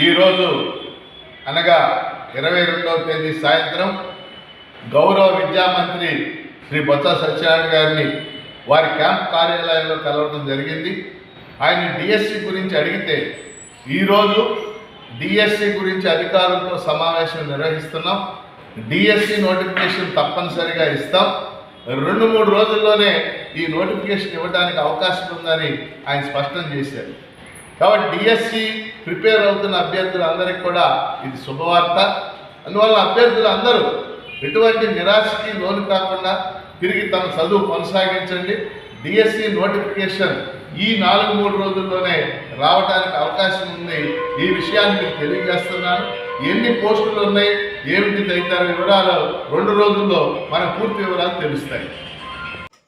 ఈరోజు అనగా ఇరవై రెండవ తేదీ సాయంత్రం గౌరవ విద్యామంత్రి శ్రీ బొత్స సత్యనారాయణ గారిని వారి క్యాంప్ కార్యాలయంలో కలవడం జరిగింది. ఆయన డిఎస్సి గురించి అడిగితే ఈరోజు డిఎస్సి గురించి అధికారులతో సమావేశం నిర్వహిస్తున్నాం. డిఎస్సి నోటిఫికేషన్ తప్పనిసరిగా ఇస్తాం. రెండు మూడు రోజుల్లోనే ఈ నోటిఫికేషన్ ఇవ్వడానికి అవకాశం ఉందని ఆయన స్పష్టం చేశారు. కాబట్టి డిఎస్సి ప్రిపేర్ అవుతున్న అభ్యర్థులందరికీ కూడా ఇది శుభవార్త. అందువల్ల అభ్యర్థులు అందరూ ఎటువంటి నిరాశకి లోను కాకుండా తిరిగి తమ చదువు కొనసాగించండి. డిఎస్సి నోటిఫికేషన్ ఈ నాలుగు మూడు రోజుల్లోనే రావడానికి అవకాశం ఉంది. ఈ విషయాన్ని మీకు తెలియజేస్తున్నాను. ఎన్ని పోస్టులు ఉన్నాయి ఏమిటి తదితర వివరాలు రెండు రోజుల్లో మన పూర్తి వివరాలు తెలుస్తాయి.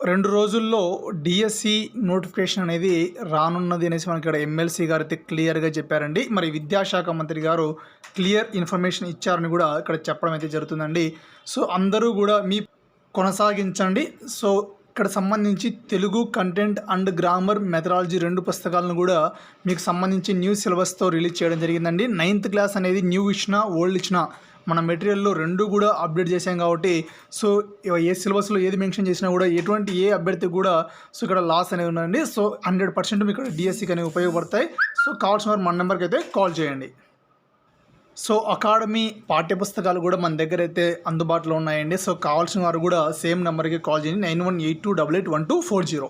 రెండు రోజుల్లో డిఎస్సి నోటిఫికేషన్ అనేది రానున్నది అనేసి మనకి ఇక్కడ ఎమ్మెల్సీ గారు అయితే క్లియర్గా చెప్పారండి. మరి విద్యాశాఖ మంత్రి గారు క్లియర్ ఇన్ఫర్మేషన్ ఇచ్చారని కూడా ఇక్కడ చెప్పడం అయితే జరుగుతుందండి. సో అందరూ కూడా మీ కొనసాగించండి. సో ఇక్కడ సంబంధించి Telugu content and grammar methodology రెండు పుస్తకాలను కూడా మీకు సంబంధించి న్యూ సిలబస్తో రిలీజ్ చేయడం జరిగిందండి. నైన్త్ క్లాస్ అనేది న్యూ ఇచ్చిన ఓల్డ్ ఇచ్చిన మన మెటీరియల్లో రెండు కూడా అప్డేట్ చేసాం కాబట్టి సో ఏ సిలబస్లో ఏది మెన్షన్ చేసినా కూడా ఎటువంటి ఏ అభ్యర్థి కూడా సో ఇక్కడ లాస్ అనేది ఉందండి. సో హండ్రెడ్ పర్సెంట్ మీకు ఇక్కడ డిఎస్సికి అనేవి ఉపయోగపడతాయి. సో కావాల్సిన వారు మన నెంబర్కి అయితే కాల్ చేయండి. సో అకాడమీ పాఠ్యపుస్తకాలు కూడా మన దగ్గర అయితే అందుబాటులో ఉన్నాయండి. సో కావాల్సిన వారు కూడా సేమ్ నెంబర్కి కాల్ చేయండి. Nine one eight two double eight one two four zero.